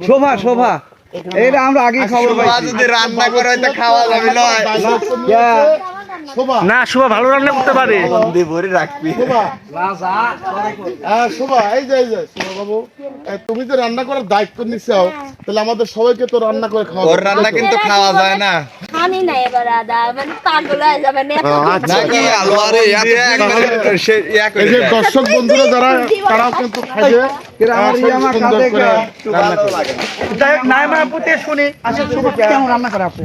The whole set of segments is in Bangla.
শোভা শোভা এটা আমরা আগে খবর পাই যদি রান্না করে খাওয়া যাবে নয় না শোভা ভালো রান্না করতে পারে। বন্দি ভরে রাখবি। শোভা। হ্যাঁ এই যে এই যে বাবু তুমি যে রান্না করার দায়িত্ব নিচ্ছাও তাহলে আমাদের সবাইকে তো রান্না করে খাওয়া রান্না কিন্তু খাওয়া যায় না। খানি না এবার আদা মানে দেয়। দর্শক বন্ধুরা যারা তারাও কিন্তু। যাই হোক, শুনি আসলে কেমন রান্না করে আপু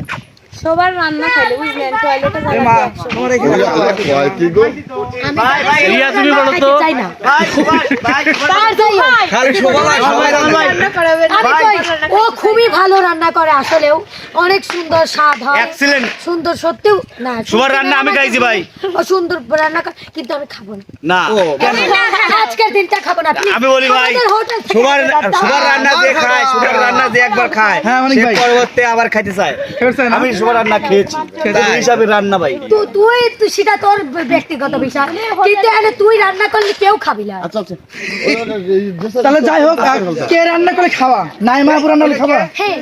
সবার রান্না বুঝলেন? টয়লেটে রিয়া তুমি বলো তো। খালি শোভা না, সবাই রান্না আরে কই, ও খুবই ভালো রান্না করে আসলেও। অনেক সুন্দর স্বাদ হয়। সুন্দর সত্যিও না সুভার রান্না আমি খাইছি ভাই। ও সুন্দর রান্না করে কিন্তু আমি খাব না। না। আমি না, আজকের দিনটা খাব না। আমি বলি ভাই, সুগার রান্না দিয়ে খায় সুগার রান্না দিয়ে একবার খায় হ্যাঁ, অনেক ভাই। পরবর্তী আবার খাইতে চায়। আমি রান্না খেয়েছি। এই হিসাবে রান্না ভাই। তুই তুই সেটা তোর ব্যক্তিগত বিষয়। কিন্তু তুই রান্না করলে কেউ খাবি না। আচ্ছা আচ্ছা। তাহলে যাই হোক কে রান্না করে খাওয়া? নাইমা আপু রান্না করে খাওয়া? হ্যাঁ।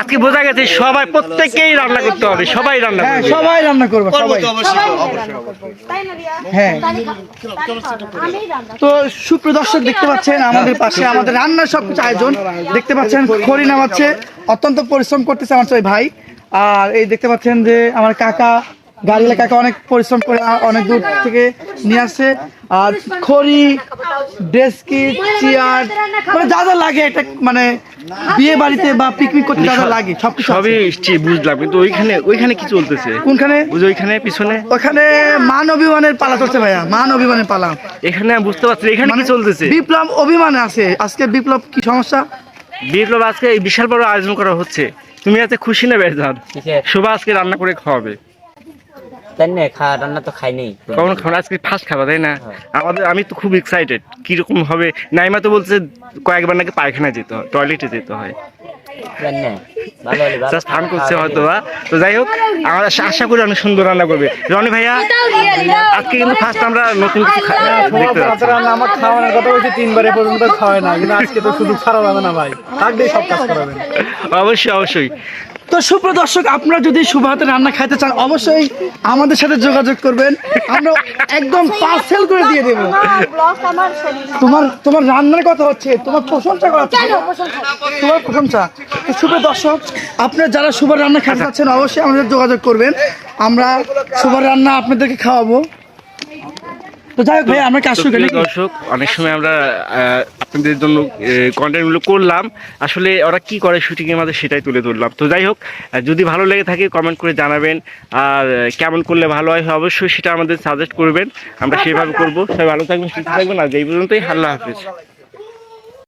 আজকে বোঝা গেছে সবাই প্রত্যেককেই রান্না করতে হবে সবাই রান্না হ্যাঁ করবে। সবাই রান্না করবে সবাই? হ্যাঁ। তো সুপ্রিয় দর্শক দেখতে পাচ্ছেন আমাদের পাশে আমাদের রান্নার সবকিছু আয়োজন। দেখতে পাচ্ছেন খড়ি নামাচ্ছে। অত্যন্ত পরিশ্রম করতেছে আমার ছয় ভাই। আর এই দেখতে পাচ্ছেন যে আমার কাকা গাড়িলা কাকা অনেক পরিশ্রম করে অনেক দূর থেকে নিয়ে আসছে। আর খড়ি ডেস্কি চেয়ার মানে যা যা লাগে একটা মানে বিয়ে বাড়িতে বা পিকনিক করতে যা যা লাগে আছে। সবই বুঝলাম কিন্তু ওইখানে ওইখানে কি চলতেছে? কোনখানে? বুঝো ওইখানে পিছনে? ওখানে মান অভিমানের পালা চলছে ভাইয়া মান অভিমানের পালা। এখানে বুঝতে পারছি এখানে কি চলতেছে? বিপ্লব অভিমানে আছে। আজকে বিপ্লব কি সমস্যা? বিপ্লব আজকে এই বিশাল বড় আয়োজন করা হচ্ছে। তুমি এতে খুশি না বেজান? শোভা আজকে রান্না করে খাওয়াবে। তাই না? খাওয়া রান্না তো খাইনি কখন খাবার আজকে ফার্স্ট খাবা তাই না? আমাদের আমি তো খুব এক্সাইটেড কীরকম হবে? নাইমা তো বলছে কয়েকবার নাকি পায়খানা যেতে হয় টয়লেটে যেতে হয়। ফান করছে হয়তো বা। তো যাই হোক আমরা আশা- আশা করি অনেক সুন্দর রান্না করবে। রনি ভাইয়া আজকে কিন্তু ফার্স্ট আমরা নতুন কিছু খা- দেখতে পাচ্ছি। আমার খাওয়ানোর কথা বলছি তিনবারে পর্যন্ত খাওয়ায় না কিন্তু আজকে তো শুধু না ভাই। থাকলেই সব কাজ করাবেন। অবশ্যই অবশ্যই। তো সুপ্রিয় দর্শক আপনারা যদি শুভ হাতে রান্না খাইতে চান অবশ্যই আমাদের সাথে যোগাযোগ করবেন। আমরা একদম পার্সেল করে দিয়ে দেবো। তোমার তোমার রান্নার কথা হচ্ছে তোমার প্রশংসা করা তোমার প্রশংসা। তো সুপ্রিয় দর্শক আপনারা যারা শুভ রান্না খাইতে চাচ্ছেন অবশ্যই আমাদের যোগাযোগ করবেন। আমরা শুভ রান্না আপনাদেরকে খাওয়াবো। তো যাই হোক ভাই আমরা কাজ শুরু করি দর্শক অনেক সময় আমরা আপনাদের জন্য কন্টেন্টগুলো করলাম। আসলে ওরা কি করে শুটিংয়ের এর মাঝে সেটাই তুলে ধরলাম। তো যাই হোক যদি ভালো লেগে থাকে কমেন্ট করে জানাবেন। আর কেমন করলে ভালো হয় অবশ্যই সেটা আমাদের সাজেস্ট করবেন। আমরা সেভাবে করব। সবাই ভালো থাকবেন সুস্থ থাকবেন। আর এই পর্যন্তই। আল্লাহ হাফিজ।